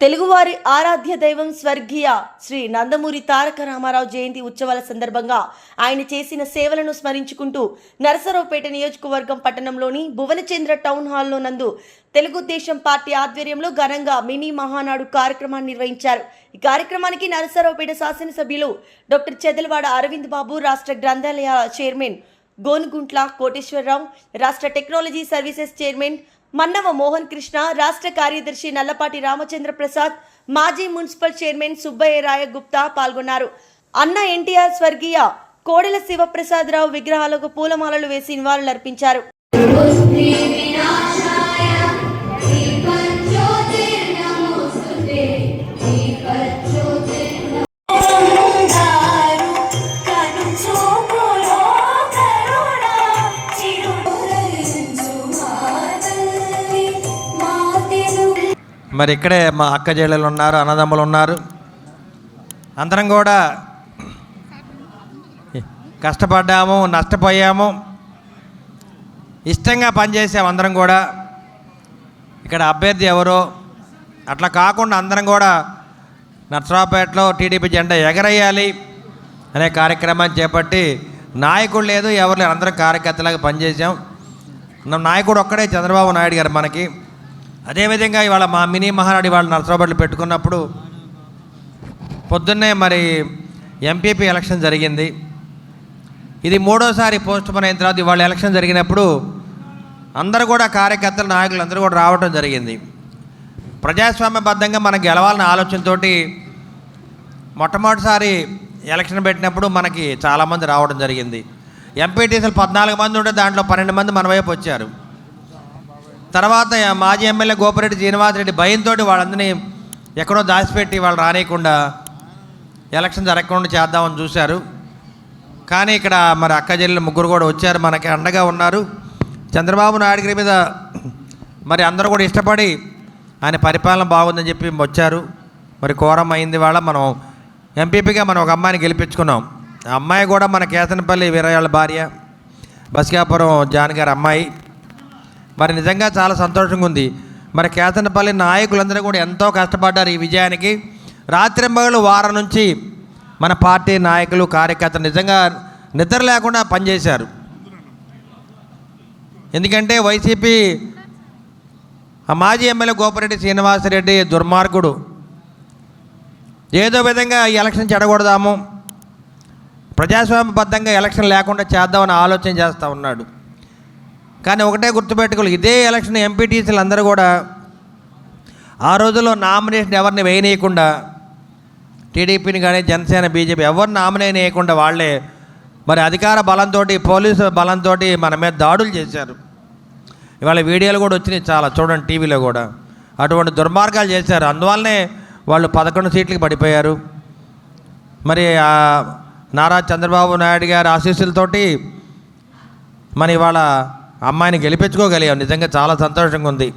తెలుగువారి ఆరాధ్య దైవం స్వర్గీయ శ్రీ నందమూరి తారక రామారావు జయంతి ఉత్సవాల సందర్భంగా ఆయన చేసిన సేవలను స్మరించుకుంటూ నరసరావుపేట నియోజకవర్గం పట్టణంలోని భువనచంద్ర టౌన్ హాల్లో నందు తెలుగుదేశం పార్టీ ఆధ్వర్యంలో ఘనంగా మినీ మహానాడు కార్యక్రమాన్ని నిర్వహించారు. ఈ కార్యక్రమానికి నరసరావుపేట శాసనసభ్యులు డాక్టర్ చెదలవాడ అరవింద్ బాబు రాష్ట్ర గ్రంథాలయ చైర్మన్ గోనుగుంట్ల కోటేశ్వరరావు రాష్ట్ర technology services chairman Mannava Mohan Krishna రాష్ట్ర కార్యదర్శి నల్లపాటి రామచంద్ర ప్రసాద్ మాజీ మున్సిపల్ చైర్మన్ సుబ్బయ్య రాయ గుప్తా పాల్గొన్నారు. అన్న ఎన్టీఆర్ స్వర్గీయ కోడెల శివప్రసాదరావు విగ్రహాలకు పూలమాలలు వేసి నివాళులర్పించారు. మరి ఇక్కడే మా అక్క చెల్లెలు ఉన్నారు అన్నదమ్ములు ఉన్నారు. అందరం కూడా కష్టపడ్డాము నష్టపోయాము. ఇష్టంగా పనిచేసాము అందరం కూడా. ఇక్కడ అభ్యర్థి ఎవరో అట్లా కాకుండా అందరం కూడా నర్సరావుపేటలో టీడీపీ జెండా ఎగరేయాలి అనే కార్యక్రమాన్ని చేపట్టి నాయకుడు లేదు ఎవరు లేరు. అందరం కార్యకర్తలాగా పనిచేసాం నాయకుడు ఒక్కడే చంద్రబాబు నాయుడు గారు మనకి. అదేవిధంగా ఇవాళ మా మినీ మహానాడు ఇవాళ నరసరావుపేటలో పెట్టుకున్నప్పుడు పొద్దున్నే మరి ఎంపీపీ ఎలక్షన్ జరిగింది. ఇది మూడోసారి పోస్ట్ పోన్ అయిన తర్వాత ఇవాళ ఎలక్షన్ జరిగినప్పుడు అందరూ కూడా కార్యకర్తలు నాయకులు అందరూ కూడా రావడం జరిగింది. ప్రజాస్వామ్యబద్ధంగా మనం గెలవాలన్న ఆలోచనతోటి మొట్టమొదటిసారి ఎలక్షన్ పెట్టినప్పుడు మనకి చాలామంది రావడం జరిగింది. ఎంపీటీసీలు పద్నాలుగు మంది ఉంటే దాంట్లో పన్నెండు మంది మన వైపు వచ్చారు. తర్వాత మాజీ ఎమ్మెల్యే గోపిరెడ్డి శ్రీనివాసరెడ్డి భయంతో వాళ్ళందరినీ ఎక్కడో దాచిపెట్టి వాళ్ళు రానియకుండా ఎలక్షన్ జరగకుండా చేద్దామని చూశారు. కానీ ఇక్కడ మరి అక్క చెల్లెలు ముగ్గురు కూడా వచ్చారు మనకి అండగా ఉన్నారు. చంద్రబాబు నాయుడు గారి మీద మరి అందరూ కూడా ఇష్టపడి ఆయన పరిపాలన బాగుందని చెప్పి వచ్చారు. మరి కోరం అయింది వాళ్ళ మనం ఎంపీపీగా మనం ఒక అమ్మాయిని గెలిపించుకున్నాం. ఆ అమ్మాయి కూడా మన కేతనపల్లి వీరయ్యాళ్ళ భార్య బస్కాపురం జాన్ గారి అమ్మాయి. మరి నిజంగా చాలా సంతోషంగా ఉంది. మరి కేతనపల్లి నాయకులందరూ కూడా ఎంతో కష్టపడ్డారు ఈ విజయానికి. రాత్రింబగలు వారం నుంచి మన పార్టీ నాయకులు కార్యకర్తలు నిజంగా నిద్ర లేకుండా పనిచేశారు. ఎందుకంటే వైసీపీ ఆ మాజీ ఎమ్మెల్యే గోపిరెడ్డి శ్రీనివాసరెడ్డి దుర్మార్గుడు. ఏదో విధంగా ఈ ఎలక్షన్ చెడగొడదాము ప్రజాస్వామ్యబద్ధంగా ఎలక్షన్ లేకుండా చేద్దామని ఆలోచన చేస్తూ ఉన్నాడు. కానీ ఒకటే గుర్తుపెట్టుకోవాలి. ఇదే ఎలక్షన్ ఎంపీటీసీలు అందరూ కూడా ఆ రోజుల్లో నామినేషన్ ఎవరిని వేయనీయకుండా టీడీపీని కానీ జనసేన బీజేపీ ఎవరు నామినేషన్ వేయకుండా వాళ్ళే మరి అధికార బలంతో పోలీసు బలంతో మన మీద దాడులు చేశారు. ఇవాళ వీడియోలు కూడా వచ్చినాయి చాలా చూడండి టీవీలో కూడా. అటువంటి దుర్మార్గాలు చేశారు. అందువల్లనే వాళ్ళు పదకొండు సీట్లకి పడిపోయారు. మరి నారా చంద్రబాబు నాయుడు గారి ఆశీస్సులతోటి మరి ఇవాళ అమ్మాయిని గెలిపించుకోగలిగాం నిజంగా చాలా సంతోషంగా ఉంది.